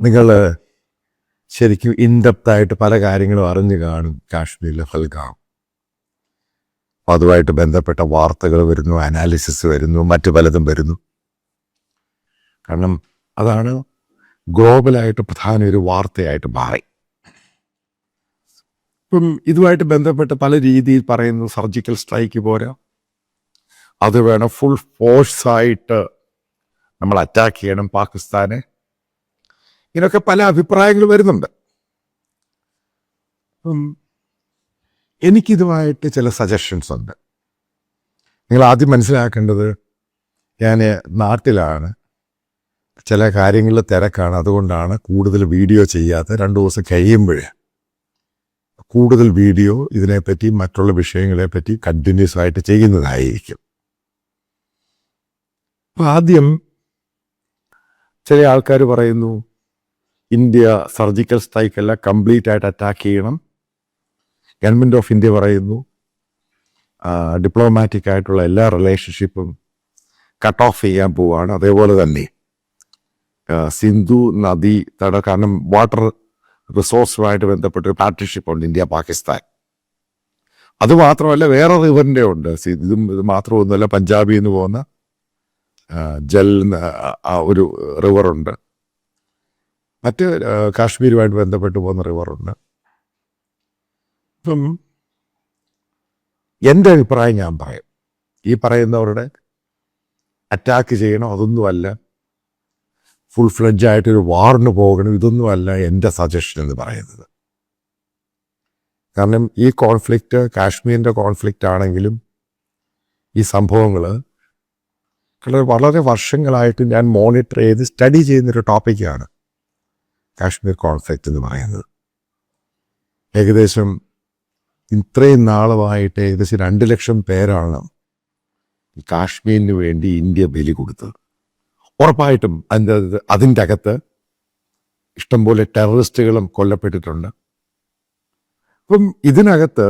നിങ്ങൾ ശരിക്കും ഇൻഡെപ്തായിട്ട് പല കാര്യങ്ങളും അറിഞ്ഞു കാണും കാശ്മീരിലെ ഫൽഗാം. അതുമായിട്ട് ബന്ധപ്പെട്ട വാർത്തകൾ വരുന്നു അനാലിസിസ് വരുന്നു മറ്റു പലതും വരുന്നു. കാരണം അതാണ് ഗ്ലോബലായിട്ട് പ്രധാന ഒരു വാർത്തയായിട്ട് മാറി. ഇപ്പം ഇതുമായിട്ട് ബന്ധപ്പെട്ട് പല രീതിയിൽ പറയുന്നു സർജിക്കൽ സ്ട്രൈക്ക് പോരാ. അത് വേണം ഫുൾ ഫോഴ്സായിട്ട് നമ്മൾ അറ്റാക്ക് ചെയ്യണം പാകിസ്ഥാനെ. ഇങ്ങനെയൊക്കെ പല അഭിപ്രായങ്ങൾ വരുന്നുണ്ട്. എനിക്കിതുമായിട്ട് ചില സജഷൻസ് ഉണ്ട്. നിങ്ങൾ ആദ്യം മനസ്സിലാക്കേണ്ടത് ഞാൻ നാട്ടിലാണ്. ചില കാര്യങ്ങളിൽ തിരക്കാണ്. അതുകൊണ്ടാണ് കൂടുതൽ വീഡിയോ ചെയ്യാത്ത രണ്ട് ദിവസം കഴിയുമ്പോൾ കൂടുതൽ വീഡിയോ ഇതിനെപ്പറ്റി മറ്റുള്ള വിഷയങ്ങളെപ്പറ്റി കണ്ടിന്യൂസ് ആയിട്ട് ചെയ്യുന്നതായിരിക്കും. അപ്പം ആദ്യം ചില ആൾക്കാർ പറയുന്നു ഇന്ത്യ സർജിക്കൽ സ്ട്രൈക്ക് അല്ല കംപ്ലീറ്റ് ആയിട്ട് അറ്റാക്ക് ചെയ്യണം. ഗവൺമെന്റ് ഓഫ് ഇന്ത്യ പറയുന്നു ഡിപ്ലോമാറ്റിക് ആയിട്ടുള്ള എല്ലാ റിലേഷൻഷിപ്പും കട്ട് ഓഫ് ചെയ്യാൻ പോവാണ്. അതേപോലെ തന്നെ സിന്ധു നദി തട കാരണം വാട്ടർ റിസോഴ്സുമായിട്ട് ബന്ധപ്പെട്ട ഒരു പാർട്ട്ണർഷിപ്പ് ഉണ്ട് ഇന്ത്യ പാകിസ്ഥാൻ. അത് മാത്രമല്ല വേറെ റിവറിന്റെ ഉണ്ട്. ഇതും ഇത് മാത്രമൊന്നുമല്ല പഞ്ചാബിൽ നിന്ന് പോകുന്ന ജൽ ഒരു റിവറുണ്ട് മറ്റ് കാശ്മീരുമായിട്ട് ബന്ധപ്പെട്ട് പോകുന്ന റിവറുണ്ട്. ഇപ്പം എന്റെ അഭിപ്രായം ഞാൻ പറയും. ഈ പറയുന്നവരുടെ അറ്റാക്ക് ചെയ്യണം അതൊന്നുമല്ല. ഫുൾ ഫ്ലഡ്ജ് ആയിട്ടൊരു വാറിന് പോകണം ഇതൊന്നുമല്ല എന്റെ സജഷൻ എന്ന് പറയുന്നത്. കാരണം ഈ കോൺഫ്ലിക്റ്റ് കാശ്മീരിന്റെ കോൺഫ്ലിക്റ്റ് ആണെങ്കിലും ഈ സംഭവങ്ങൾ വളരെ വർഷങ്ങളായിട്ട് ഞാൻ മോണിറ്റർ ചെയ്ത് സ്റ്റഡി ചെയ്യുന്നൊരു ടോപ്പിക്കാണ് കാശ്മീർ കോൺഫ്ലിക്റ്റ് എന്ന് പറയുന്നത്. ഏകദേശം ഇത്രയും നാളുമായിട്ട് ഏകദേശം രണ്ട് ലക്ഷം പേരാണ് കാശ്മീരിന് വേണ്ടി ഇന്ത്യ ബലി കൊടുത്തത്. ഉറപ്പായിട്ടും അതിന്റെ അതിന്റെ അകത്ത് ഇഷ്ടംപോലെ ടെററിസ്റ്റുകളും കൊല്ലപ്പെട്ടിട്ടുണ്ട്. അപ്പം ഇതിനകത്ത്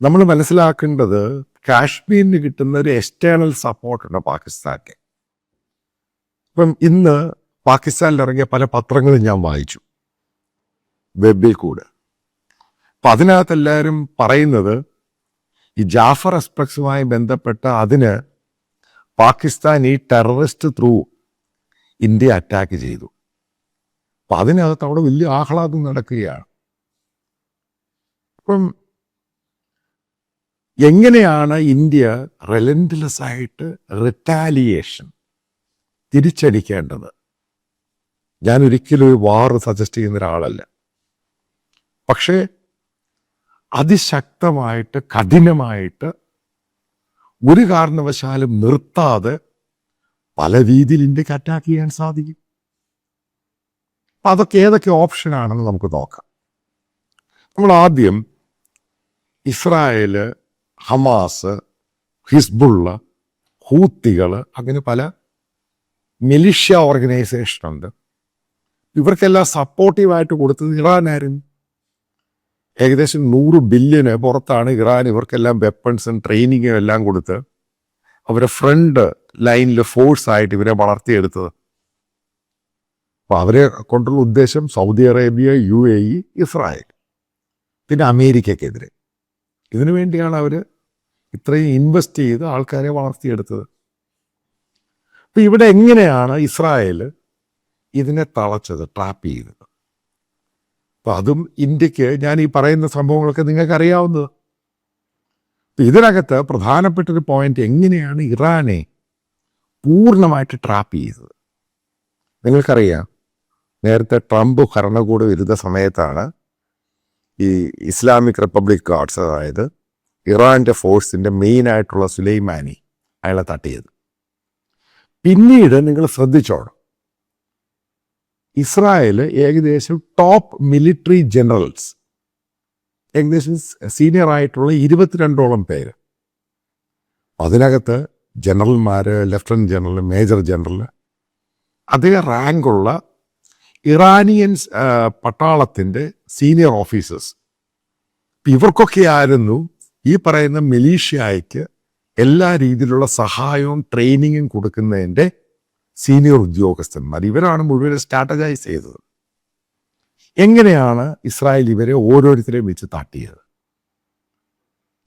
നമ്മൾ മനസ്സിലാക്കേണ്ടത് കാശ്മീരിന് കിട്ടുന്ന ഒരു എക്സ്റ്റേണൽ സപ്പോർട്ടുണ്ട് പാകിസ്ഥാന്റെ അപ്പം ഇന്ന് പാകിസ്ഥാനിൽ ഇറങ്ങിയ പല പത്രങ്ങളും ഞാൻ വായിച്ചു. വെബിൽ കൂടെ. അപ്പൊ അതിനകത്ത് എല്ലാവരും പറയുന്നത് ഈ ജാഫർ എക്സ്പ്രസുമായി ബന്ധപ്പെട്ട അതിന് പാകിസ്ഥാൻ ഈ ടെററിസ്റ്റ് ത്രൂ ഇന്ത്യ അറ്റാക്ക് ചെയ്തു. അപ്പൊ അതിനകത്ത് അവിടെ വലിയ ആഹ്ലാദം നടക്കുകയാണ്. അപ്പം എങ്ങനെയാണ് ഇന്ത്യ റെലൻഡ്ലെസ് ആയിട്ട് റിറ്റാലിയേഷൻ തിരിച്ചടിക്കേണ്ടത്? ഞാൻ ഒരിക്കലും ഒരു വാർ സജസ്റ്റ് ചെയ്യുന്ന ഒരാളല്ല. പക്ഷേ അതിശക്തമായിട്ട് കഠിനമായിട്ട് ഒരു കാരണവശാലും നിർത്താതെ പല രീതിയിൽ ഇന്ത്യയ്ക്ക് അറ്റാക്ക് ചെയ്യാൻ സാധിക്കും. അപ്പം അതൊക്കെ ഏതൊക്കെ ഓപ്ഷനാണെന്ന് നമുക്ക് നോക്കാം. നമ്മൾ ആദ്യം ഇസ്രായേൽ ഹമാസ് ഹിസ്ബുള്ള ഹൂത്തികൾ അങ്ങനെ പല മിലിഷ്യ ഓർഗനൈസേഷൻ ഉണ്ട്. ഇവർക്കെല്ലാം സപ്പോർട്ടീവായിട്ട് കൊടുത്തത് ഇറാനായിരുന്നു ഏകദേശം നൂറ് ബില്യന് പുറത്താണ് ഇറാൻ ഇവർക്കെല്ലാം വെപ്പൺസും ട്രെയിനിങ്ങും എല്ലാം കൊടുത്ത് അവരെ ഫ്രണ്ട് ലൈനിൽ ഫോഴ്സ് ആയിട്ട് ഇവരെ വളർത്തിയെടുത്തത്. അപ്പോൾ അവരെ കൊണ്ടുള്ള ഉദ്ദേശം Saudi Arabia U A E Israel. പിന്നെ അമേരിക്കക്കെതിരെ. ഇതിനു വേണ്ടിയാണ് അവർ ഇത്രയും ഇൻവെസ്റ്റ് ചെയ്ത് ആൾക്കാരെ വളർത്തിയെടുത്തത്. അപ്പൊ ഇവിടെ എങ്ങനെയാണ് ഇസ്രായേൽ ഇതിനെ തളച്ചത് ട്രാപ്പ് ചെയ്തത് അപ്പൊ അതും ഇന്ത്യയ്ക്ക് ഞാൻ ഈ പറയുന്ന സംഭവങ്ങളൊക്കെ നിങ്ങൾക്ക് അറിയാവുന്നത് അപ്പൊ ഇതിനകത്ത് പ്രധാനപ്പെട്ടൊരു പോയിന്റ് എങ്ങനെയാണ് ഇറാനെ പൂർണമായിട്ട് ട്രാപ്പ് ചെയ്തത്? നിങ്ങൾക്കറിയാം നേരത്തെ ട്രംപ് ഭരണകൂട വിരുദ്ധ സമയത്താണ് ഈ ഇസ്ലാമിക് റിപ്പബ്ലിക് ഗാർഡ്സ് അതായത് ഇറാന്റെ ഫോഴ്സിന്റെ മെയിൻ ആയിട്ടുള്ള സുലൈമാനി അയാളെ തട്ടിയത്. പിന്നീട് നിങ്ങൾ ശ്രദ്ധിച്ചോണം. ഇസ്രായേൽ ഏകദേശം ടോപ്പ് മിലിറ്ററി ജനറൽസ് ഏകദേശം സീനിയർ ആയിട്ടുള്ള ഇരുപത്തിരണ്ടോളം പേര്. അതിനകത്ത് ജനറൽമാർ ലെഫ്റ്റനന്റ് ജനറൽ മേജർ ജനറൽ അതേ റാങ്കുള്ള ഇറാനിയൻ പട്ടാളത്തിന്റെ സീനിയർ ഓഫീസേഴ്സ് ഇവർക്കൊക്കെ ആയിരുന്നു ഈ പറയുന്ന മിലീഷ്യയ്ക്ക് എല്ലാ രീതിയിലുള്ള സഹായവും ട്രെയിനിങ്ങും കൊടുക്കുന്നതിന്റെ സീനിയർ ഉദ്യോഗസ്ഥന്മാർ. ഇവരാണ് മുഴുവൻ സ്ട്രാറ്റജൈസ് ചെയ്തത്. എങ്ങനെയാണ് ഇസ്രായേൽ ഇവരെ ഓരോരുത്തരെയും വെച്ച് തട്ടിയത്?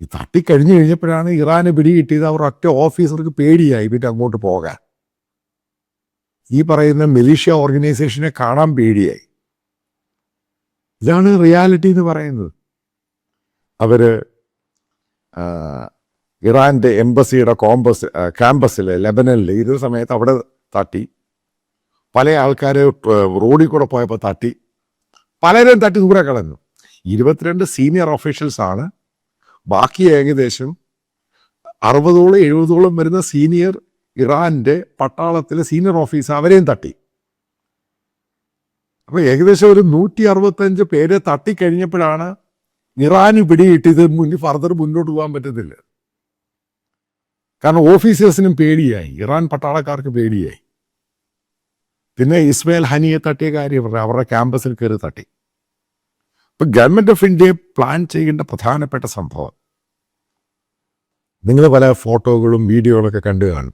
ഈ തട്ടിക്കഴിഞ്ഞു കഴിഞ്ഞപ്പോഴാണ് ഇറാന് പിടികിട്ടിയത്. അവർ ഒറ്റ ഓഫീസർക്ക് പേടിയായി. പിന്നെ അങ്ങോട്ട് പോകാൻ. ഈ പറയുന്ന മെലീഷ്യ ഓർഗനൈസേഷനെ കാണാൻ പേടിയായി. ഇതാണ് റിയാലിറ്റി എന്ന് പറയുന്നത്. അവർ ആ, ഇറാന്റെ എംബസിയുടെ കോമ്പസ് ക്യാമ്പസിൽ ലെബനനിൽ ഇതേ സമയത്ത് അവിടെ തട്ടി. പല ആൾക്കാരെ റോഡിൽ കൂടെ പോയപ്പോൾ തട്ടി. പലരും തട്ടി ദൂരെ കളഞ്ഞു. ഇരുപത്തിരണ്ട് സീനിയർ ഓഫീഷ്യൽസാണ് ബാക്കി ഏകദേശം അറുപതോളം എഴുപതോളം വരുന്ന സീനിയർ ഇറാന്റെ പട്ടാളത്തിലെ സീനിയർ ഓഫീസർ അവരെയും തട്ടി. അപ്പൊ ഏകദേശം ഒരു നൂറ്റി അറുപത്തഞ്ച് പേരെ തട്ടിക്കഴിഞ്ഞപ്പോഴാണ് ഇറാന് പിടികിട്ടിയത്. മുന്നിൽ ഫർദർ മുന്നോട്ട് പോകാൻ പറ്റത്തില്ല. കാരണം ഓഫീസേഴ്സിനും പേടിയായി. ഇറാൻ പട്ടാളക്കാർക്ക് പേടിയായി. പിന്നെ ഇസ്മയിൽ ഹനിയെ തട്ടിയ കാര്യം പറഞ്ഞു അവരുടെ ക്യാമ്പസിൽ കയറി തട്ടി. ഇപ്പം ഗവൺമെന്റ് ഓഫ് ഇന്ത്യയെ പ്ലാൻ ചെയ്യേണ്ട പ്രധാനപ്പെട്ട സംഭവം. നിങ്ങൾ പല ഫോട്ടോകളും വീഡിയോകളൊക്കെ കണ്ടു കാണും.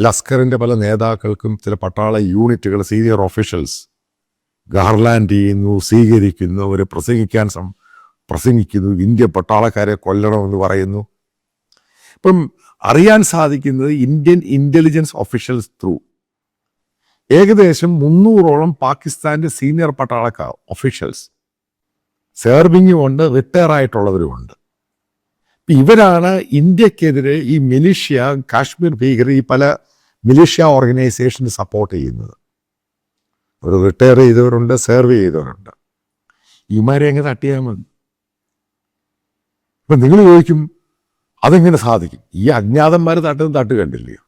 ലസ്കറിന്റെ പല നേതാക്കൾക്കും ചില പട്ടാള യൂണിറ്റുകൾ സീനിയർ ഓഫീഷ്യൽസ് ഗാർലാൻഡ് ചെയ്യുന്നു സ്വീകരിക്കുന്നു അവർ പ്രസംഗിക്കാൻ സം പ്രസംഗിക്കുന്നു ഇന്ത്യ പട്ടാളക്കാരെ കൊല്ലണമെന്ന് പറയുന്നു. ഇപ്പം അറിയാൻ സാധിക്കുന്നത് ഇന്ത്യൻ ഇന്റലിജൻസ് ഒഫീഷ്യൽസ് ത്രൂ ഏകദേശം മുന്നൂറോളം പാകിസ്ഥാന്റെ സീനിയർ പട്ടാളക്കാർ ഒഫീഷ്യൽസ് സേർവിങ്ങും ഉണ്ട് റിട്ടയർ ആയിട്ടുള്ളവരുമുണ്ട് ഇവരാണ് ഇന്ത്യക്കെതിരെ ഈ മിലിഷ്യ കാശ്മീർ ഭീകരി പല മിലിഷ്യ ഓർഗനൈസേഷന് സപ്പോർട്ട് ചെയ്യുന്നത്. ഒരു റിട്ടയർ ചെയ്തവരുണ്ട് സെർവ് ചെയ്തവരുണ്ട്. ഇമാരെ അങ്ങ് തട്ടിയാൽ മതി. ഇപ്പൊ നിങ്ങൾ ചോദിക്കും അതെങ്ങനെ സാധിക്കും. ഈ അജ്ഞാതന്മാർ തട്ടുന്ന തട്ട് കണ്ടില്ലയോ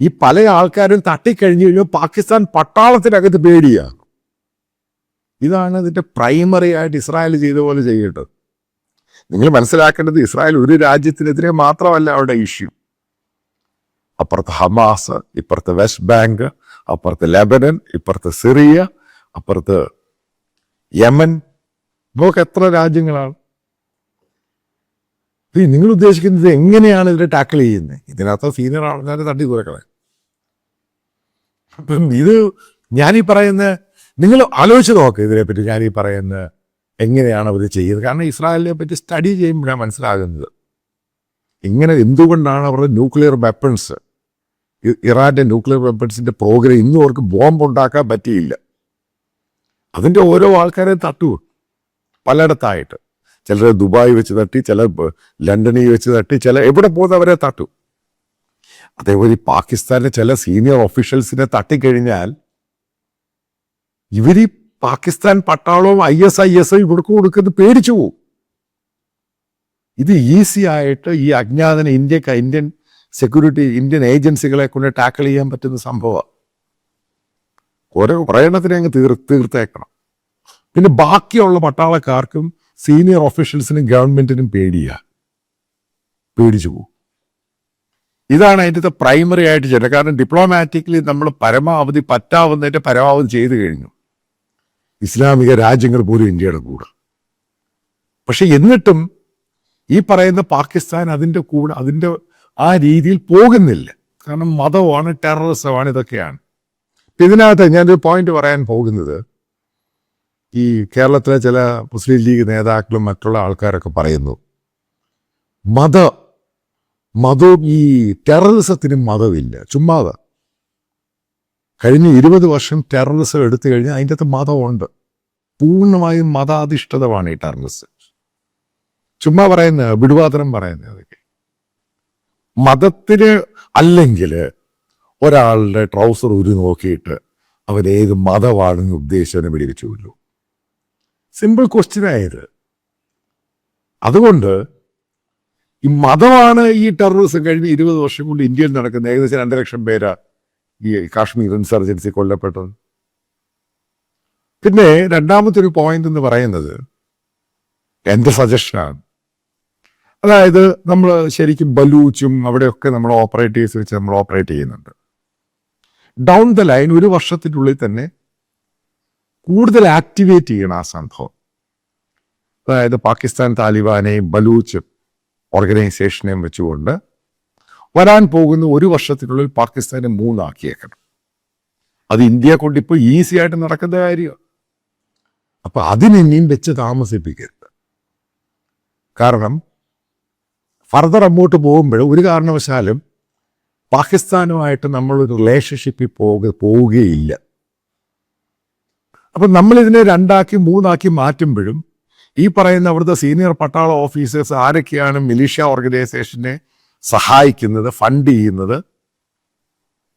ഈ പല ആൾക്കാരും തട്ടിക്കഴിഞ്ഞു കഴിഞ്ഞാൽ പാകിസ്ഥാൻ പട്ടാളത്തിനകത്ത് പേടിയാണ് ഇതാണ് ഇതിന്റെ പ്രൈമറി ആയിട്ട് ഇസ്രായേൽ ചെയ്ത പോലെ ചെയ്യേണ്ടത്. നിങ്ങൾ മനസ്സിലാക്കേണ്ടത് ഇസ്രായേൽ ഒരു രാജ്യത്തിനെതിരെ മാത്രമല്ല അവിടെ ഇഷ്യൂ അപ്പുറത്ത് ഹമാസ് ഇപ്പുറത്ത് വെസ്റ്റ് ബാങ്ക് അപ്പുറത്ത് ലെബനൻ ഇപ്പുറത്ത് സിറിയ അപ്പുറത്ത് യമൻ. നമുക്ക് എത്ര രാജ്യങ്ങളാണ്? ഈ നിങ്ങൾ ഉദ്ദേശിക്കുന്നത് എങ്ങനെയാണ് ഇതിനെ ടാക്കിൾ ചെയ്യുന്നത്? ഇതിനകത്ത് സീനിയർ ആൾക്കാർ തട്ടി തുറക്കണേ. അപ്പം ഇത് ഞാനീ പറയുന്ന നിങ്ങൾ ആലോചിച്ച് നോക്ക് ഇതിനെപ്പറ്റി ഞാനീ പറയുന്ന എങ്ങനെയാണ് അവർ ചെയ്യുന്നത്. കാരണം ഇസ്രായേലിനെ പറ്റി സ്റ്റഡി ചെയ്യുമ്പോഴാണ് മനസ്സിലാകുന്നത് ഇങ്ങനെ എന്തുകൊണ്ടാണ് അവരുടെ ന്യൂക്ലിയർ വെപ്പൺസ് ഇറാന്റെ ന്യൂക്ലിയർ വെപ്പൺസിന്റെ പ്രോഗ്രാം ഇന്നും അവർക്ക് ബോംബ് ഉണ്ടാക്കാൻ പറ്റിയില്ല. അതിന്റെ ഓരോ ആൾക്കാരെ തട്ടു. പലയിടത്തായിട്ട്. ചിലർ ദുബായ് വെച്ച് തട്ടി ചിലർ ലണ്ടനിൽ വെച്ച് തട്ടി ചില എവിടെ പോകുന്ന അവരെ തട്ടു. അതേപോലെ പാകിസ്ഥാനിലെ ചില സീനിയർ ഒഫീഷ്യൽസിനെ തട്ടിക്കഴിഞ്ഞാൽ ഇവർ ഈ പാകിസ്ഥാൻ പട്ടാളവും ഐ എസ് ഐ എസ് ഇവർക്ക് കൊടുക്കുന്നത് പേടിച്ചു പോകും ഇത് ഈസി ആയിട്ട് ഈ അജ്ഞാതന ഇന്ത്യയ്ക്ക് ഇന്ത്യൻ സെക്യൂരിറ്റി ഇന്ത്യൻ ഏജൻസികളെ കൊണ്ട് ടാക്കിൾ ചെയ്യാൻ പറ്റുന്ന സംഭവമാണ് ഓരോ പ്രയണത്തിനെ അങ്ങ് തീർ തീർത്തേക്കണം. പിന്നെ ബാക്കിയുള്ള പട്ടാളക്കാർക്കും സീനിയർ ഓഫീഷ്യൽസിനും ഗവൺമെന്റിനും പേടിയാ. പേടിച്ചു പോകും ഇതാണ് അതിന്റെ പ്രൈമറി ആയിട്ട് ചെയ്യുന്നത് കാരണം ഡിപ്ലോമാറ്റിക്കലി നമ്മൾ പരമാവധി പറ്റാവുന്നതിന്റെ പരമാവധി ചെയ്തു കഴിഞ്ഞു. ഇസ്ലാമിക രാജ്യങ്ങൾ പോലും ഇന്ത്യയുടെ കൂടെ. പക്ഷെ എന്നിട്ടും ഈ പറയുന്ന പാകിസ്ഥാൻ അതിന്റെ കൂടെ അതിന്റെ ആ രീതിയിൽ പോകുന്നില്ല. കാരണം മതമാണ് ടെററിസമാണ് ഇതൊക്കെയാണ്. ഇതിനകത്ത് ഞാനൊരു പോയിന്റ് പറയാൻ പോകുന്നത്. ഈ കേരളത്തിലെ ചില മുസ്ലിം ലീഗ് നേതാക്കളും മറ്റുള്ള ആൾക്കാരൊക്കെ പറയുന്നു. മത മതവും ഈ ടെററിസത്തിന് മതമില്ല. ചുമ്മാതെ. കഴിഞ്ഞ ഇരുപത് വർഷം ടെററിസം എടുത്തു കഴിഞ്ഞാൽ അതിന്റെ അകത്ത് മതമുണ്ട്. പൂർണമായും മതാധിഷ്ഠിതമാണ് ഈ ടെററിസം. ചുമ്മാ പറയുന്ന വിടുവാതനം പറയുന്നത് അതൊക്കെ. മതത്തിന് അല്ലെങ്കിൽ ഒരാളുടെ ട്രൗസർ ഉരു നോക്കിയിട്ട് അവരേത് മതമാണെന്ന് ഉദ്ദേശിച്ചവനെ വെടിവെച്ചുള്ളൂ സിമ്പിൾ ക്വസ്റ്റ്യൻ ആയത്. അതുകൊണ്ട് ഈ മതമാണ് ഈ ടെററിസം കഴിഞ്ഞ് ഇരുപത് വർഷം കൊണ്ട് ഇന്ത്യയിൽ നടക്കുന്ന ഏകദേശം രണ്ട് ലക്ഷം പേരാ ഈ കാശ്മീർ ഇൻസർജൻസി കൊല്ലപ്പെട്ടത്. പിന്നെ രണ്ടാമത്തെ ഒരു പോയിന്റ് എന്ന് പറയുന്നത് എന്റെ സജഷനാണ് അതായത് നമ്മൾ ശരിക്കും ബലൂച്ചും അവിടെയൊക്കെ നമ്മൾ ഓപ്പറേറ്റീവ്സ് വെച്ച് നമ്മൾ ഓപ്പറേറ്റ് ചെയ്യുന്നുണ്ട്. ഡൗൺ ദ ലൈൻ ഒരു വർഷത്തിനുള്ളിൽ തന്നെ കൂടുതൽ ആക്ടിവേറ്റ് ചെയ്യണം ആ സംഭവം. അതായത് പാകിസ്ഥാൻ താലിബാനെയും ബലൂച്ച് ഓർഗനൈസേഷനെയും വെച്ചുകൊണ്ട് വരാൻ പോകുന്ന ഒരു വർഷത്തിനുള്ളിൽ പാകിസ്ഥാനെ മൂന്നാക്കിയേക്കണം. അത് ഇന്ത്യയെ കൊണ്ട് ഇപ്പോൾ ഈസി ആയിട്ട് നടക്കുന്ന കാര്യമാണ് അപ്പൊ അതിനിനിയും വെച്ച് താമസിപ്പിക്കരുത്. കാരണം ഫർദർ അങ്ങോട്ട് പോകുമ്പോൾ ഒരു കാരണവശാലും പാകിസ്ഥാനുമായിട്ട് നമ്മളൊരു റിലേഷൻഷിപ്പിൽ പോക പോവുകയില്ല. അപ്പം നമ്മളിതിനെ രണ്ടാക്കി മൂന്നാക്കി മാറ്റുമ്പോഴും ഈ പറയുന്ന അവിടുത്തെ സീനിയർ പട്ടാള ഓഫീസേഴ്സ് ആരൊക്കെയാണ് മിലീഷ്യ ഓർഗനൈസേഷനെ സഹായിക്കുന്നത് ഫണ്ട് ചെയ്യുന്നത്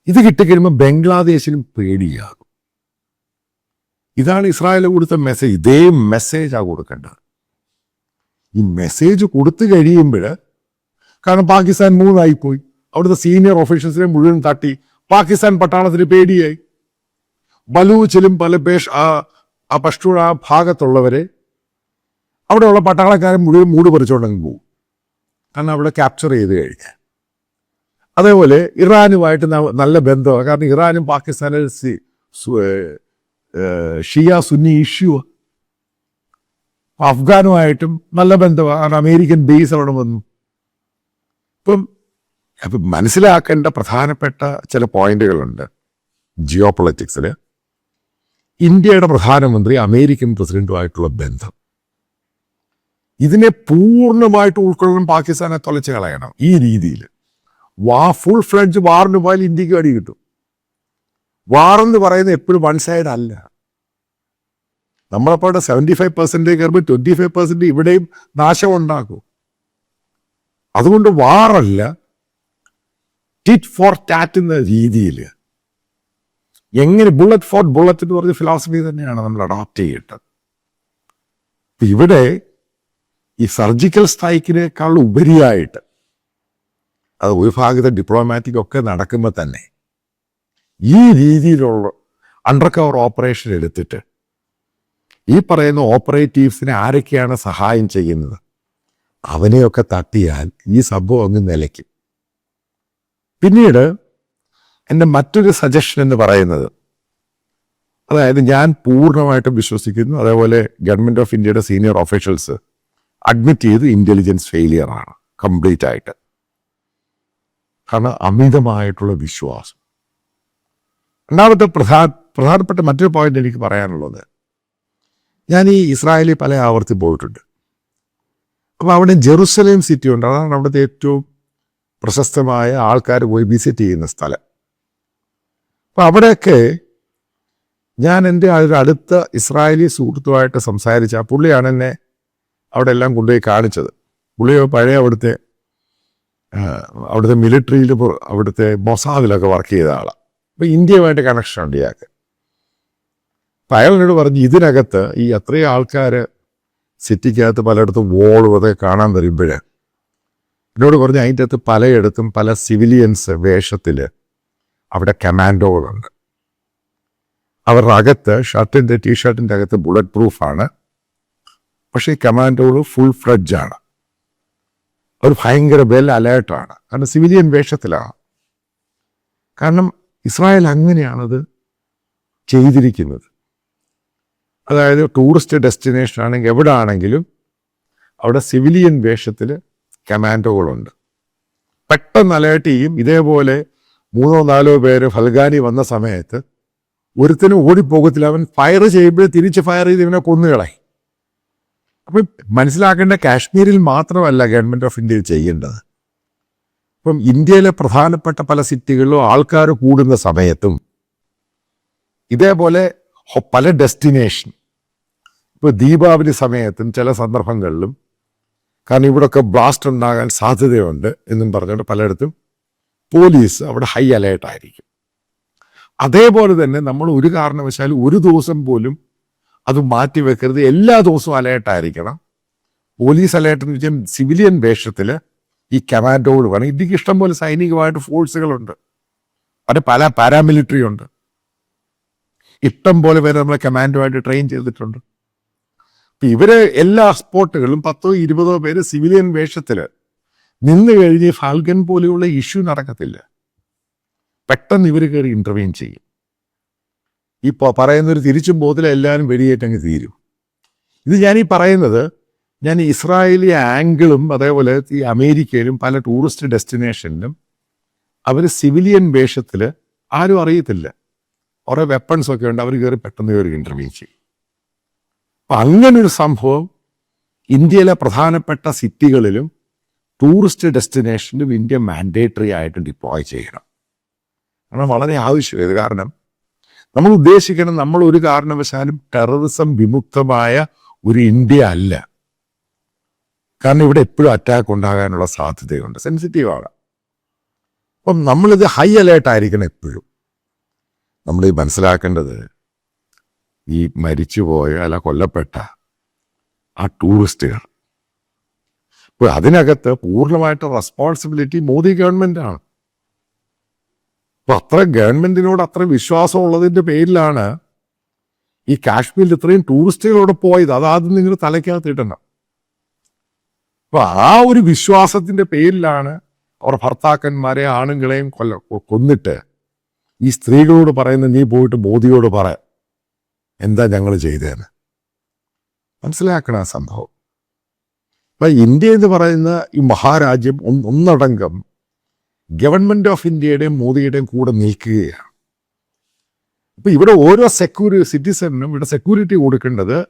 ഇത് കിട്ടിക്കഴിയുമ്പോൾ ബംഗ്ലാദേശിനും പേടിയാകും. ഇതാണ് ഇസ്രായേൽ കൊടുത്ത മെസ്സേജ് ഇതേ മെസ്സേജാണ് കൊടുക്കേണ്ടത്. ഈ മെസ്സേജ് കൊടുത്തു കഴിയുമ്പോൾ കാരണം പാകിസ്ഥാൻ മൂന്നായി പോയി അവിടുത്തെ സീനിയർ ഓഫീഷ്യൽസിനെ മുഴുവൻ തട്ടി. പാകിസ്ഥാൻ പട്ടാളത്തിന് പേടിയായി. ബലൂച്ചിലും പല പേഷ് ആ ആ പഷ്ടൂർ ആ ഭാഗത്തുള്ളവരെ അവിടെയുള്ള പട്ടാളക്കാരൻ മുഴുവൻ മൂട് പറിച്ചുകൊണ്ടങ്ങ് പോകും കാരണം അവിടെ ക്യാപ്ചർ ചെയ്ത് കഴിഞ്ഞാൽ. അതേപോലെ ഇറാനുമായിട്ട് നല്ല ബന്ധമാണ് കാരണം ഇറാനും പാകിസ്ഥാനും ഷിയ സുന്നി ഇഷ്യൂ അഫ്ഗാനുമായിട്ടും നല്ല ബന്ധമാണ് കാരണം അമേരിക്കൻ ബേസ് അവിടെ വന്നു. ഇപ്പം അപ്പം മനസ്സിലാക്കേണ്ട പ്രധാനപ്പെട്ട ചില പോയിന്റുകളുണ്ട് ജിയോ പൊളിറ്റിക്സിൽ ഇന്ത്യയുടെ പ്രധാനമന്ത്രി അമേരിക്കൻ പ്രസിഡന്റുമായിട്ടുള്ള ബന്ധം. ഇതിനെ പൂർണമായിട്ട് ഉൾക്കൊള്ളാൻ പാകിസ്ഥാനെ തൊലച്ച് കളയണം ഈ രീതിയിൽ. വാ ഫുൾ ഫ്ലഡ്ജ് വാറിന് പോയാൽ ഇന്ത്യയ്ക്ക് അടി കിട്ടും. വാർ എന്ന് പറയുന്നത് എപ്പോഴും വൺ സൈഡ് അല്ല. നമ്മളപ്പോൾ ഇവിടെ സെവന്റി ഫൈവ് പെർസെന്റേജ് കയറുമ്പോൾ ട്വന്റി ഫൈവ് പെർസെന്റ് ഇവിടെയും നാശം ഉണ്ടാക്കും. അതുകൊണ്ട് വാറല്ല ടിറ്റ് ഫോർ ടാറ്റ് എന്ന രീതിയിൽ എങ്ങനെ ബുള്ളറ്റ് ഫോർ ബുള്ളറ്റ് എന്ന് പറഞ്ഞ ഫിലോസഫി തന്നെയാണ് നമ്മൾ അഡോപ്റ്റ് ചെയ്യേണ്ടത്. ഇവിടെ ഈ സർജിക്കൽ സ്ട്രൈക്കിനേക്കാൾ ഉപരിയായിട്ട് അത് ഒരു ഭാഗത്തെ ഡിപ്ലോമാറ്റിക് ഒക്കെ നടക്കുമ്പോൾ തന്നെ ഈ രീതിയിലുള്ള അണ്ടർ കവർ ഓപ്പറേഷൻ എടുത്തിട്ട് ഈ പറയുന്ന ഓപ്പറേറ്റീവ്സിനെ ആരൊക്കെയാണ് സഹായം ചെയ്യുന്നത്? അവനെയൊക്കെ തട്ടിയാൽ ഈ സംഭവം അങ്ങ് നിലയ്ക്കും. പിന്നീട് എന്റെ മറ്റൊരു സജഷൻ എന്ന് പറയുന്നത് അതായത് ഞാൻ പൂർണമായിട്ടും വിശ്വസിക്കുന്നു അതേപോലെ ഗവൺമെന്റ് ഓഫ് ഇന്ത്യയുടെ സീനിയർ ഓഫീഷ്യൽസ് അഡ്മിറ്റ് ചെയ്ത് ഇന്റലിജൻസ് ഫെയിലിയർ ആണ് കംപ്ലീറ്റ് ആയിട്ട്. കാരണം അമിതമായിട്ടുള്ള വിശ്വാസം. രണ്ടാമത്തെ പ്രധാന പ്രധാനപ്പെട്ട മറ്റൊരു പോയിന്റ് എനിക്ക് പറയാനുള്ളത് ഞാൻ ഈ ഇസ്രായേലിൽ പല ആവർത്തി പോയിട്ടുണ്ട്. അപ്പോൾ അവിടെ ജെറുസലേം സിറ്റി ഉണ്ട് അതാണ് അവിടുത്തെ ഏറ്റവും പ്രശസ്തമായ ആൾക്കാർ പോയി വിസിറ്റ് ചെയ്യുന്ന സ്ഥലം. അപ്പം അവിടെയൊക്കെ ഞാൻ എന്റെ ഒരു അടുത്ത ഇസ്രായേലി സുഹൃത്തുമായിട്ട് സംസാരിച്ച ആ പുള്ളിയാണ് എന്നെ അവിടെ എല്ലാം കൊണ്ടുപോയി കാണിച്ചത്. പുള്ളി പഴയ അവിടുത്തെ അവിടുത്തെ മിലിറ്ററിയിൽ അവിടുത്തെ മൊസാദിലൊക്കെ വർക്ക് ചെയ്ത ആളാണ് അപ്പം ഇന്ത്യയുമായിട്ട് കണക്ഷൻ ഉണ്ട് ഇയാൾക്ക്. അപ്പം അയാൾ എന്നോട് പറഞ്ഞു ഇതിനകത്ത് ഈ അത്രയും ആൾക്കാർ സിറ്റിക്കകത്ത് പലയിടത്തും വോളും അതൊക്കെ കാണാൻ വരുമ്പോൾ എന്നോട് പറഞ്ഞു അതിന്റെ അകത്ത് പലയിടത്തും പല സിവിലിയൻസ് വേഷത്തിൽ അവിടെ കമാൻഡോകളുണ്ട്. അവരുടെ അകത്ത് ഷർട്ടിന്റെ ടീഷർട്ടിന്റെ അകത്ത് ബുള്ളറ്റ് പ്രൂഫാണ്. പക്ഷേ ഈ കമാൻഡോകൾ ഫുൾ ഫ്രഡ്ജാണ് അവർ ഭയങ്കര വെൽ അലേർട്ടാണ്. കാരണം സിവിലിയൻ വേഷത്തിലാണ് കാരണം ഇസ്രായേൽ അങ്ങനെയാണത് ചെയ്തിരിക്കുന്നത്. അതായത് ടൂറിസ്റ്റ് ഡെസ്റ്റിനേഷൻ ആണെങ്കിൽ എവിടെ ആണെങ്കിലും അവിടെ സിവിലിയൻ വേഷത്തിൽ കമാൻഡോകളുണ്ട്. പെട്ടെന്ന് അലേർട്ട് ചെയ്യും. ഇതേപോലെ മൂന്നോ നാലോ പേര് ഫൽഗാനി വന്ന സമയത്ത് ഒരുത്തിനും ഓടിപ്പോകത്തില്ല. അവൻ ഫയർ ചെയ്യുമ്പോൾ തിരിച്ച് ഫയർ ചെയ്ത് ഇവനെ കൊന്നുകളായി അപ്പം മനസ്സിലാക്കേണ്ട കാശ്മീരിൽ മാത്രമല്ല ഗവൺമെന്റ് ഓഫ് ഇന്ത്യയിൽ ചെയ്യേണ്ടത്. ഇപ്പം ഇന്ത്യയിലെ പ്രധാനപ്പെട്ട പല സിറ്റികളിലും ആൾക്കാർ കൂടുന്ന സമയത്തും ഇതേപോലെ പല ഡെസ്റ്റിനേഷൻ ഇപ്പോൾ ദീപാവലി സമയത്തും ചില സന്ദർഭങ്ങളിലും കാരണം ഇവിടെയൊക്കെ ബ്ലാസ്റ്റ് ഉണ്ടാകാൻ സാധ്യതയുണ്ട് എന്നും പറഞ്ഞുകൊണ്ട് പലയിടത്തും പോലീസ് അവിടെ ഹൈ അലേർട്ട് ആയിരിക്കും. അതേപോലെ തന്നെ നമ്മൾ ഒരു കാരണവശാലും ഒരു ദിവസം പോലും അത് മാറ്റി വെക്കരുത്. എല്ലാ ദിവസവും അലേർട്ടായിരിക്കണം പോലീസ് അലേർട്ട് എന്ന് വെച്ചാൽ സിവിലിയൻ വേഷത്തിൽ ഈ കമാൻഡോകൾ വേണം. ഇന്ത്യയ്ക്ക് ഇഷ്ടം പോലെ സൈനികമായിട്ട് ഫോഴ്സുകളുണ്ട്. അവിടെ പല പാരാമിലിറ്ററി ഉണ്ട്. ഇഷ്ടം പോലെ പേര് നമ്മളെ കമാൻഡോ ആയിട്ട് ട്രെയിൻ ചെയ്തിട്ടുണ്ട്. ഇവർ എല്ലാ സ്പോട്ടുകളിലും പത്തോ ഇരുപതോ പേര് സിവിലിയൻ വേഷത്തിൽ നിന്ന് കഴിഞ്ഞ് ഫാൽഗൻ പോലെയുള്ള ഇഷ്യൂ നടക്കത്തില്ല. പെട്ടെന്ന് ഇവർ കയറി ഇന്റർവ്യൂ ചെയ്യും. പ- പറയുന്നൊരു തിരിച്ചും ബോധത്തിൽ എല്ലാവരും വെടിയേറ്റങ്ങ് തീരും. ഇത് ഞാൻ ഈ പറയുന്നത് ഞാൻ ഇസ്രായേലി ആംഗിളും അതേപോലെ ഈ അമേരിക്കയിലും പല ടൂറിസ്റ്റ് ഡെസ്റ്റിനേഷനിലും അവർ സിവിലിയൻ വേഷത്തിൽ ആരും അറിയത്തില്ല. ഓരോ വെപ്പൺസ് ഒക്കെ ഉണ്ട് അവർ കയറി പെട്ടെന്ന് കയറി ഇന്റർവ്യൂ ചെയ്യും. അപ്പം അങ്ങനൊരു സംഭവം ഇന്ത്യയിലെ പ്രധാനപ്പെട്ട സിറ്റികളിലും ടൂറിസ്റ്റ് ഡെസ്റ്റിനേഷനിലും ഇന്ത്യ മാൻഡേറ്ററി ആയിട്ട് ഡിപ്ലോയ് ചെയ്യണം. കാരണം വളരെ ആവശ്യമായത് കാരണം നമ്മൾ ഉദ്ദേശിക്കണം നമ്മൾ ഒരു കാരണവശാലും ടെററിസം വിമുക്തമായ ഒരു ഇന്ത്യ അല്ല. കാരണം ഇവിടെ എപ്പോഴും അറ്റാക്ക് ഉണ്ടാകാനുള്ള സാധ്യതയുണ്ട്. സെൻസിറ്റീവ് ആകാം അപ്പം നമ്മളിത് ഹൈ അലേർട്ട് ആയിരിക്കണം എപ്പോഴും. നമ്മൾ ഈ മനസ്സിലാക്കേണ്ടത് ഈ മരിച്ചുപോയ അല്ല കൊല്ലപ്പെട്ട ആ ടൂറിസ്റ്റുകൾ ഇപ്പോൾ അതിനകത്ത് പൂർണമായിട്ട് റെസ്പോൺസിബിലിറ്റി മോദി ഗവൺമെന്റാണ് അപ്പം അത്ര ഗവൺമെന്റിനോട് അത്ര വിശ്വാസം ഉള്ളതിന്റെ പേരിലാണ് ഈ കാശ്മീരിൽ ഇത്രയും ടൂറിസ്റ്റുകളോട് പോയത്. അതാദ്യം നിങ്ങൾ തലയ്ക്കകത്ത് ഇടണം അപ്പൊ ആ ഒരു വിശ്വാസത്തിന്റെ പേരിലാണ് അവർ ഭർത്താക്കന്മാരെ ആണുങ്ങളെയും കൊല്ല കൊന്നിട്ട് ഈ സ്ത്രീകളോട് പറയുന്ന നീ പോയിട്ട് മോദിയോട് പറ. എന്താ ഞങ്ങൾ ചെയ്തതെന്ന് മനസ്സിലാക്കണം ആ സംഭവം. അപ്പൊ ഇന്ത്യ എന്ന് പറയുന്ന ഈ മഹാരാജ്യം ഒന്ന് ഒന്നടങ്കം ഗവൺമെന്റ് ഓഫ് ഇന്ത്യയുടെയും മോദിയുടെയും കൂടെ നിൽക്കുകയാണ്. അപ്പം ഇവിടെ ഓരോ സെക്യൂരി സിറ്റിസണിനും ഇവിടെ സെക്യൂരിറ്റി കൊടുക്കേണ്ടത്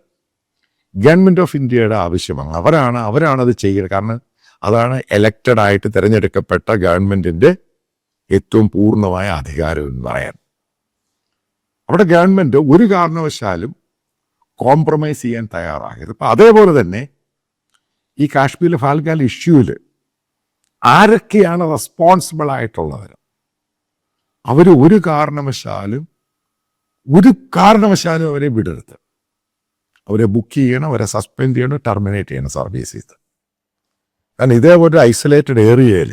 ഗവൺമെന്റ് ഓഫ് ഇന്ത്യയുടെ ആവശ്യമാണ്. അവരാണ് അവരാണ് അത് ചെയ്യുന്നത് കാരണം അതാണ് എലക്റ്റഡ് ആയിട്ട് തിരഞ്ഞെടുക്കപ്പെട്ട ഗവൺമെന്റിന്റെ ഏറ്റവും പൂർണമായ അധികാരം എന്ന് പറയാൻ. അവിടെ ഗവൺമെന്റ് ഒരു കാരണവശാലും കോംപ്രമൈസ് ചെയ്യാൻ തയ്യാറാകരുത്. അപ്പം അതേപോലെ തന്നെ ഈ കാശ്മീർ ഫാൽഗാൽ ഇഷ്യൂവിൽ ആരൊക്കെയാണ് റെസ്പോൺസിബിൾ ആയിട്ടുള്ളവർ അവർ ഒരു കാരണവശാലും ഒരു കാരണവശാലും അവരെ വിടരുത്. അവരെ ബുക്ക് ചെയ്യണം അവരെ സസ്പെൻഡ് ചെയ്യണം ടെർമിനേറ്റ് ചെയ്യണം സർവീസ് ചെയ്ത് കാരണം ഇതേപോലെ ഐസൊലേറ്റഡ് ഏരിയയിൽ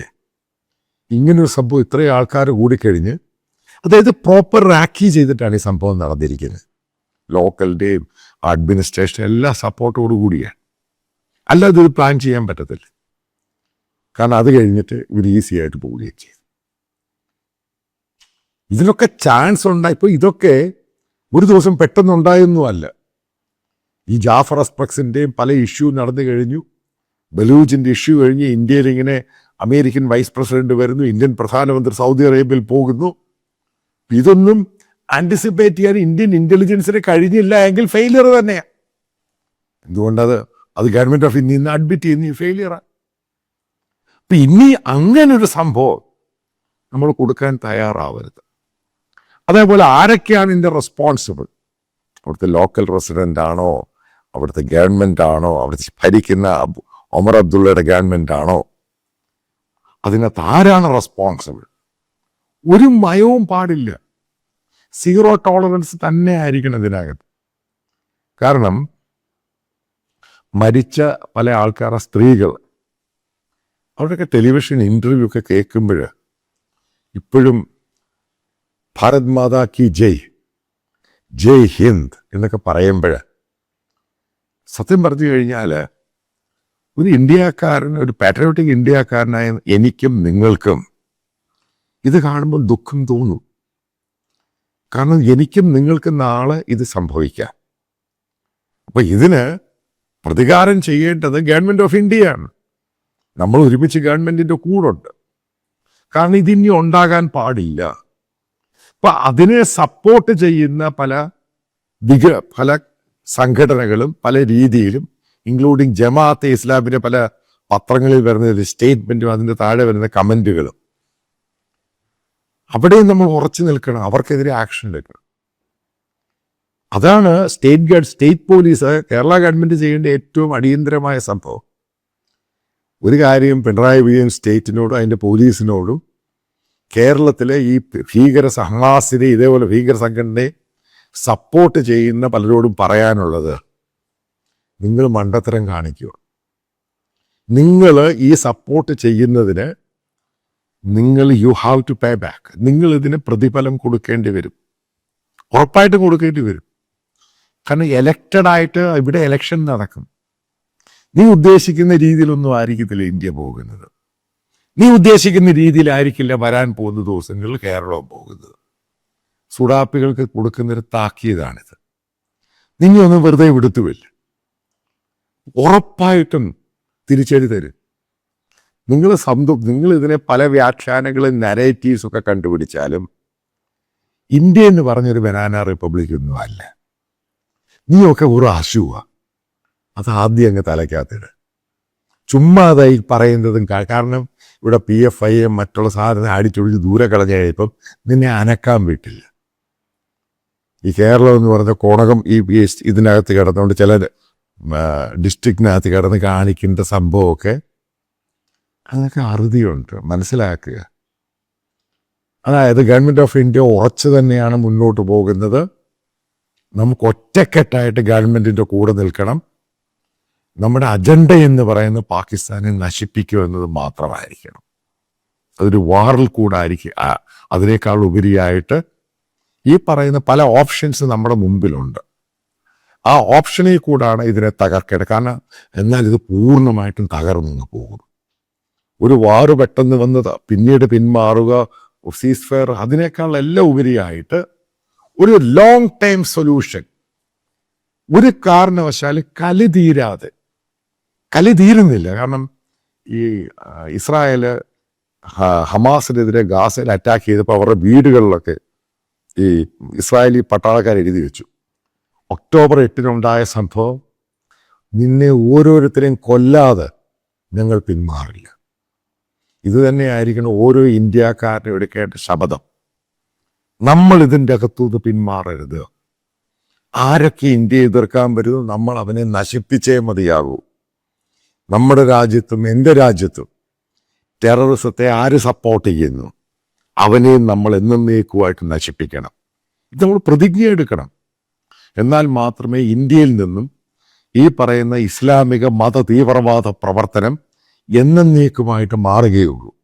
ഇങ്ങനൊരു സംഭവം ഇത്രയും ആൾക്കാർ കൂടിക്കഴിഞ്ഞ് അതായത് പ്രോപ്പർ റാക്കി ചെയ്തിട്ടാണ് ഈ സംഭവം നടന്നിരിക്കുന്നത്. ലോക്കലിന്റെയും അഡ്മിനിസ്ട്രേഷൻ എല്ലാ സപ്പോർട്ടോടു കൂടിയാണ്. അല്ലാതെ ഇത് പ്ലാൻ ചെയ്യാൻ പറ്റത്തില്ല. കാരണം അത് കഴിഞ്ഞിട്ട് ഇവർ ഈസി ആയിട്ട് പോവുകയും ചെയ്തു. ഇതിനൊക്കെ ചാൻസ് ഉണ്ടായി ഇപ്പോൾ ഇതൊക്കെ ഒരു ദിവസം പെട്ടെന്നുണ്ടായൊന്നും അല്ല ഈ ജാഫർ അസ്പക്സിന്റെയും പല ഇഷ്യൂ നടന്നു കഴിഞ്ഞു. ബലൂജിന്റെ ഇഷ്യൂ കഴിഞ്ഞ് ഇന്ത്യയിൽ ഇങ്ങനെ അമേരിക്കൻ വൈസ് പ്രസിഡന്റ് വരുന്നു ഇന്ത്യൻ പ്രധാനമന്ത്രി സൗദി അറേബ്യയിൽ പോകുന്നു. ഇതൊന്നും ആന്റിസിപ്പേറ്റ് ചെയ്യാൻ ഇന്ത്യൻ ഇന്റലിജൻസിന് കഴിഞ്ഞില്ല എങ്കിൽ ഫെയിലിയർ തന്നെയാണ് എന്തുകൊണ്ടത്? അത് ഗവൺമെന്റ് ഓഫ് ഇന്ത്യ അഡ്മിറ്റ് ചെയ്യുന്ന ഈ ഫെയിലിയറാണ് അപ്പൊ ഇനി അങ്ങനൊരു സംഭവം നമ്മൾ കൊടുക്കാൻ തയ്യാറാവരുത്. അതേപോലെ ആരൊക്കെയാണ് ഇതിന്റെ റെസ്പോൺസിബിൾ അവിടുത്തെ ലോക്കൽ റെസിഡന്റ് ആണോ? അവിടുത്തെ ഗവൺമെന്റ് ആണോ? അവിടുത്തെ ഭരിക്കുന്ന ഒമർ അബ്ദുള്ളയുടെ ഗവൺമെന്റ് ആണോ? അതിനകത്ത് ആരാണ് റെസ്പോൺസിബിൾ ഒരു മയവും പാടില്ല. സീറോ ടോളറൻസ് തന്നെ ആയിരിക്കണം ഇതിനകത്ത്. കാരണം മരിച്ച പല ആൾക്കാരുടെ സ്ത്രീകൾ. അവരുടെയൊക്കെ ടെലിവിഷൻ ഇന്റർവ്യൂ ഒക്കെ കേൾക്കുമ്പോൾ ഇപ്പോഴും ഭാരത് മാതാ കി ജയ് ജയ് ഹിന്ദ് എന്നൊക്കെ പറയുമ്പോൾ സത്യം പറഞ്ഞു കഴിഞ്ഞാൽ ഒരു ഇന്ത്യക്കാരൻ ഒരു പാട്രിയോട്ടിക് ഇന്ത്യക്കാരനായ എനിക്കും നിങ്ങൾക്കും ഇത് കാണുമ്പോൾ ദുഃഖം തോന്നും. കാരണം എനിക്കും നിങ്ങൾക്കും നാളെ ഇത് സംഭവിക്കാം. അപ്പോൾ ഇതിന് പ്രതികാരം ചെയ്യേണ്ടത് ഗവൺമെന്റ് ഓഫ് ഇന്ത്യ ആണ് നമ്മൾ ഒരുമിച്ച് ഗവൺമെന്റിന്റെ കൂടുണ്ട്. കാരണം ഇതിനി ഉണ്ടാകാൻ പാടില്ല. അപ്പൊ അതിനെ സപ്പോർട്ട് ചെയ്യുന്ന പല വിക പല സംഘടനകളും പല രീതിയിലും ഇൻക്ലൂഡിങ് ജമാഅത്തെ ഇസ്ലാമിന്റെ പല പത്രങ്ങളിൽ വരുന്ന ഒരു സ്റ്റേറ്റ്മെന്റും അതിന്റെ താഴെ വരുന്ന കമന്റുകളും അവിടെയും നമ്മൾ ഉറച്ചു നിൽക്കണം. അവർക്കെതിരെ ആക്ഷൻ എടുക്കണം. അതാണ് state guard state police Kerala government ചെയ്യേണ്ട ഏറ്റവും അടിയന്തരമായ സംഭവം. ഒരു കാര്യം പിണറായി വിജയൻ സ്റ്റേറ്റിനോടും അതിന്റെ പോലീസിനോടും കേരളത്തിലെ ഈ ഭീകര സഹാസിനെ ഇതേപോലെ ഭീകര സംഘടനയെ സപ്പോർട്ട് ചെയ്യുന്ന പലരോടും പറയാനുള്ളത് നിങ്ങൾ മണ്ടത്തരം കാണിക്കുക നിങ്ങൾ ഈ സപ്പോർട്ട് ചെയ്യുന്നതിന് നിങ്ങൾ you have to pay back നിങ്ങൾ ഇതിന് പ്രതിഫലം കൊടുക്കേണ്ടി വരും. ഉറപ്പായിട്ടും കൊടുക്കേണ്ടി വരും. കാരണം എലക്റ്റഡ് ആയിട്ട് ഇവിടെ എലക്ഷൻ നടക്കും. നീ ഉദ്ദേശിക്കുന്ന രീതിയിലൊന്നും ആയിരിക്കത്തില്ല ഇന്ത്യ പോകുന്നത്. നീ ഉദ്ദേശിക്കുന്ന രീതിയിലായിരിക്കില്ല വരാൻ പോകുന്ന ദിവസങ്ങളിൽ കേരളം പോകുന്നത്. സുഡാപ്പികൾക്ക് കൊടുക്കുന്നൊരു താക്കീതാണിത്. നിന്നെ ഒന്നും വെറുതെ വിടുത്തുമില്ല ഉറപ്പായിട്ടും തിരിച്ചടി തരും. നിങ്ങൾ സംതൃ നിങ്ങൾ ഇതിനെ പല വ്യാഖ്യാനങ്ങളും നരേറ്റീവ്സ് ഒക്കെ കണ്ടുപിടിച്ചാലും ഇന്ത്യ എന്ന് പറഞ്ഞൊരു ബനാന റിപ്പബ്ലിക് ഒന്നും അല്ല. നീയൊക്കെ ഒരു അശുവാ അത് ആദ്യം അങ്ങ് തലയ്ക്കകത്തിട്. ചുമ്മാതായി പറയുന്നതും കാരണം ഇവിടെ പി എഫ് ഐ മറ്റുള്ള സാധനം അടിച്ചൊഴിച്ച് ദൂരെ കളഞ്ഞ നിന്നെ അനക്കാൻ വിട്ടില്ല. ഈ കേരളം എന്ന് പറഞ്ഞ കോണകം ഈ ഇതിനകത്ത് കിടന്നുകൊണ്ട് ചില ഡിസ്ട്രിക്റ്റിനകത്ത് കിടന്ന് കാണിക്കേണ്ട സംഭവമൊക്കെ അതൊക്കെ അറുതിയുണ്ട്. മനസ്സിലാക്കുക. അതായത് ഗവൺമെന്റ് ഓഫ് ഇന്ത്യ ഉറച്ചു തന്നെയാണ് മുന്നോട്ട് പോകുന്നത്. നമുക്ക് ഒറ്റക്കെട്ടായിട്ട് ഗവൺമെന്റിന്റെ കൂടെ നിൽക്കണം. നമ്മുടെ അജണ്ട എന്ന് പറയുന്നത് പാകിസ്ഥാനെ നശിപ്പിക്കുക എന്നത് മാത്രമായിരിക്കണം. അതൊരു വാറിൽ കൂടായിരിക്കും അതിനേക്കാൾ ഉപരിയായിട്ട് ഈ പറയുന്ന പല ഓപ്ഷൻസ് നമ്മുടെ മുമ്പിലുണ്ട്. ആ ഓപ്ഷനിൽ കൂടാണ് ഇതിനെ തകർക്കേണ്ടത്. കാരണം എന്നാൽ ഇത് പൂർണമായിട്ടും തകർന്നു പോകും ഒരു വാറ് പെട്ടെന്ന് വന്നത് പിന്നീട് പിന്മാറുക സീസ് അതിനേക്കാൾ എല്ലാം ഉപരിയായിട്ട് ഒരു ലോങ് ടൈം സൊല്യൂഷൻ ഒരു കാരണവശാലും കലി തീരാതെ. കലി തീരുന്നില്ല. കാരണം ഈ ഇസ്രായേൽ ഹമാസിനെതിരെ ഗാസയിൽ അറ്റാക്ക് ചെയ്തപ്പോൾ അവരുടെ വീടുകളിലൊക്കെ ഈ ഇസ്രായേലി പട്ടാളക്കാർ എഴുതി വെച്ചു. ഒക്ടോബർ എട്ടിനുണ്ടായ സംഭവം നിന്നെ ഓരോരുത്തരെയും കൊല്ലാതെ ഞങ്ങൾ പിന്മാറില്ല. ഇത് തന്നെയായിരിക്കണം ഓരോ ഇന്ത്യക്കാരനും എടുക്കേണ്ട ശപഥം. നമ്മൾ ഇതിന്റെ അകത്തുനിന്ന് പിന്മാറരുത്. ആരൊക്കെ ഇന്ത്യയെ എതിർക്കാൻ വരുന്നു നമ്മൾ അവനെ നശിപ്പിച്ചേ മതിയാകൂ. നമ്മുടെ രാജ്യത്തും എന്റെ രാജ്യത്തും ടെററിസത്തെ ആര് സപ്പോർട്ട് ചെയ്യുന്നു? അവനെയും നമ്മൾ എന്നേക്കുമായിട്ട് നശിപ്പിക്കണം. ഇത് നമ്മൾ പ്രതിജ്ഞ എടുക്കണം. എന്നാൽ മാത്രമേ ഇന്ത്യയിൽ നിന്നും ഈ പറയുന്ന ഇസ്ലാമിക മത തീവ്രവാദ പ്രവർത്തനം എന്നേക്കുമായിട്ട് മാറുകയുള്ളൂ.